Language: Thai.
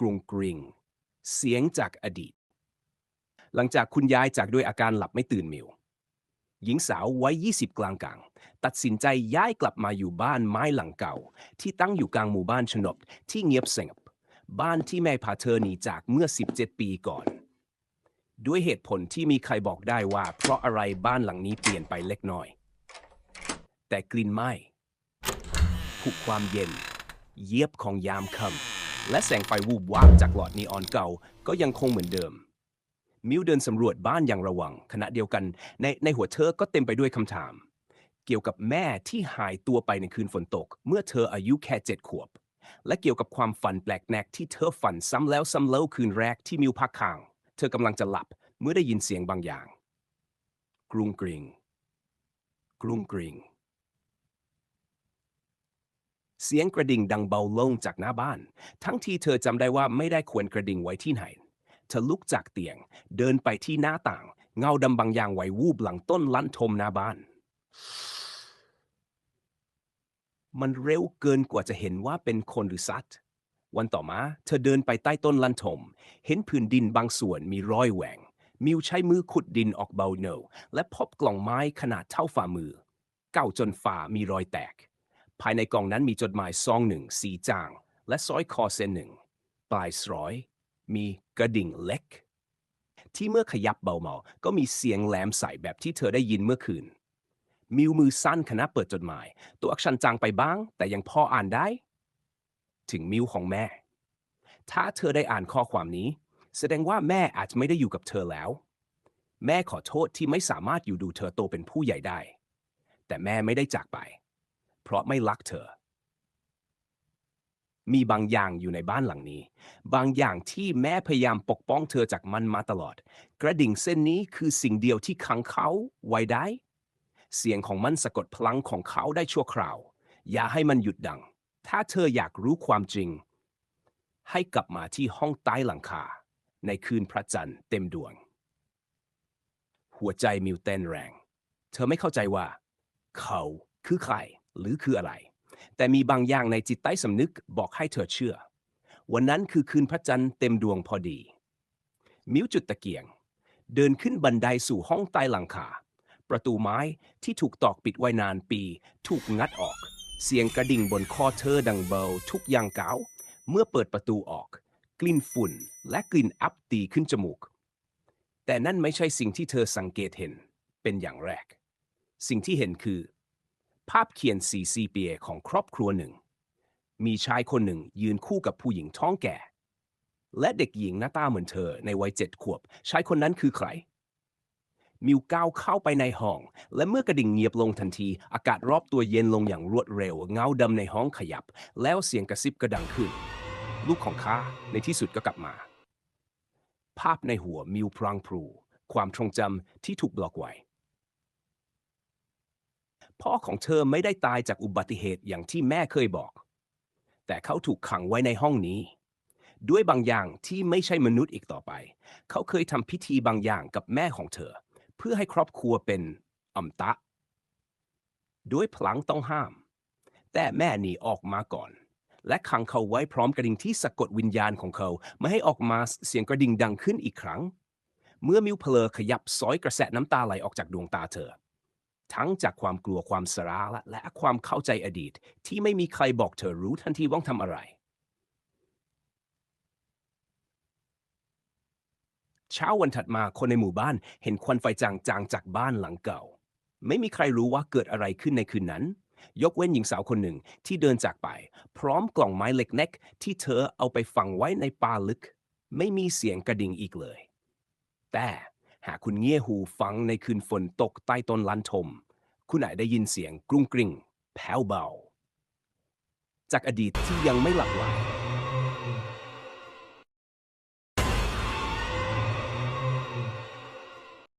กรุงกริง เสียงจากอดีต หลังจากคุณยายจากด้วยอาการหลับไม่ตื่นมิวหญิงสาววัย20 กลางกลางตัดสินใจย้ายกลับมาอยู่บ้านไม้หลังเก่า ที่ตั้งอยู่กลางหมู่บ้านชนบที่เงียบสงบบ้านที่แม่พาเธอหนีจากเมื่อ 17 ปีก่อน ด้วยเหตุผลที่มีใครบอกได้ว่า เพราะอะไรบ้านหลังนี้เปลี่ยนไปเล็กน้อย แต่กลิ่นไหม้ผูกความเย็น เยียบของยามค่ำ และแสงไฟวูบวาบจากหลอดนีออนเก่าก็ยังคงเหมือนเดิม มิวเดินสำรวจบ้านอย่างระวัง ขณะเดียวกันในในหัวเธอก็เต็มไปด้วยคำถาม เกี่ยวกับแม่ที่หายตัวไปในคืนฝนตก เมื่อเธออายุแค่เจ็ดขวบ และเกี่ยวกับความฝันแปลกแนกที่เธอฝันซ้ำแล้วซ้ำเล่าคืนแรกที่มิวพักค้าง เธอกำลังจะหลับเมื่อได้ยินเสียงบางอย่าง กรุงกริงกรุงกริง เสียงกระดิ่งดังเบาลงจากหน้าบ้าน ทั้งที่เธอจำได้ว่าไม่ได้ควรกระดิ่งไว้ที่ไหน เธอลุกจากเตียง เดินไปที่หน้าต่าง เงาดำบางอย่างไหววูบหลังต้นลั่นทมหน้าบ้าน มันเร็วเกินกว่าจะเห็นว่าเป็นคนหรือสัตว์ วันต่อมา เธอเดินไปใต้ต้นลันทม เห็นพื้นดินบางส่วนมีรอยแหว่งมิวใช้มือขุดดินออกเบาเนวและพบกล่องไม้ขนาดเท่าฝ่ามือ เก่าจนฝ่ามีรอยแตก ภายในกล่องนั้นมีจดหมายซองหนึ่งสีจาง และสร้อยคอเส้นหนึ่ง ปลายสร้อย มีกระดิ่งเล็ก ที่เมื่อขยับเบาๆก็มีเสียงแหลมใสแบบที่เธอได้ยินเมื่อคืน มิวมือสั้นขณะเปิดจดหมาย ตัวอักษรจางไปบ้าง แต่ยังพออ่านได้ ถึงมิวของแม่ ถ้าเธอได้อ่านข้อความนี้ แสดงว่าแม่อาจจะไม่ได้อยู่กับเธอแล้ว แม่ขอโทษที่ไม่สามารถอยู่ดูเธอโตเป็นผู้ใหญ่ได้ แต่แม่ไม่ได้จากไป เพราะไม่รักเธอ มีบางอย่างอยู่ในบ้านหลังนี้ บางอย่างที่แม่พยายามปกป้องเธอจากมันมาตลอด กระดิ่งเส้นนี้คือสิ่งเดียวที่ขังเขาไว้ได้ เสียงของมันสะกดพลังของเขาได้ชั่วคราว อย่าให้มันหยุดดัง ถ้าเธออยากรู้ความจริง ให้กลับมาที่ห้องใต้หลังคา ในคืนพระจันทร์เต็มดวง หัวใจมิวเต้นแรง เธอไม่เข้าใจว่า เขาคือใคร หรือคืออะไร แต่มีบางอย่างในจิตใต้สำนึกบอกให้เธอเชื่อ วันนั้นคือคืนพระจันทร์เต็มดวงพอดี มิวจุดตะเกียง เดินขึ้นบันไดสู่ห้องใต้หลังคา ประตูไม้ที่ถูกตอกปิดไว้นานปี ถูกงัดออก เสียงกระดิ่งบนคอเธอดังเบาทุกอย่างก้าวเมื่อเปิดประตูออก กลิ่นฝุ่นและกลิ่นอับตีขึ้นจมูก แต่นั่นไม่ใช่สิ่งที่เธอสังเกตเห็นเป็นอย่างแรก สิ่งที่เห็นคือ ภาพเขียนสีซีเปียของครอบครัวหนึ่ง มีชายคนหนึ่งยืนคู่กับผู้หญิงท้องแก่ และเด็กหญิงหน้าตาเหมือนเธอในวัยเจ็ดขวบ ชายคนนั้นคือใคร มิวก้าวเข้าไปในห้อง และเมื่อกระดิ่งเงียบลงทันที อากาศรอบตัวเย็นลงอย่างรวดเร็ว เงาดำในห้องขยับ แล้วเสียงกระซิบกระดังขึ้น ลูกของข้าในที่สุดก็กลับมา ภาพในหัวมิวพรางพรู ความทรงจำที่ถูกบล็อกไว้ พ่อของเธอไม่ได้ตายจากอุบัติเหตุอย่างที่แม่เคยบอก แต่เขาถูกขังไว้ในห้องนี้ ด้วยบางอย่างที่ไม่ใช่มนุษย์อีกต่อไป เขาเคยทำพิธีบางอย่างกับแม่ของเธอ เพื่อให้ครอบครัวเป็นอมตะ ด้วยพลังต้องห้าม แต่แม่หนีออกมาก่อน และขังเขาไว้พร้อมกระดิ่งที่สะกดวิญญาณของเขา ไม่ให้ออกมาเสียงกระดิ่งดังขึ้นอีกครั้ง เมื่อมิวเพลอขยับซอยกระแสน้ำตาไหลออกจากดวงตาเธอ ทั้งจากความกลัวความสาระและและความเข้าใจอดีต ที่ไม่มีใครบอกเธอรู้ทันทีว่าทำอะไร เช้าวันถัดมาคนในหมู่บ้านเห็นควันไฟจางๆจากบ้านหลังเก่า ไม่มีใครรู้ว่าเกิดอะไรขึ้นในคืนนั้น ยกเว้นหญิงสาวคนหนึ่งที่เดินจากไป พร้อมกล่องไม้เล็กๆที่เธอเอาไปฝังไว้ในป่าลึก ไม่มีเสียงกระดิ่งอีกเลย แต่ หากคุณเงี่ยหูฟังในคืนฝนตกใต้ต้นลันทม คุณอาจได้ยินเสียงกรุงกริงแผ่วเบา จากอดีตที่ยังไม่หลับไหล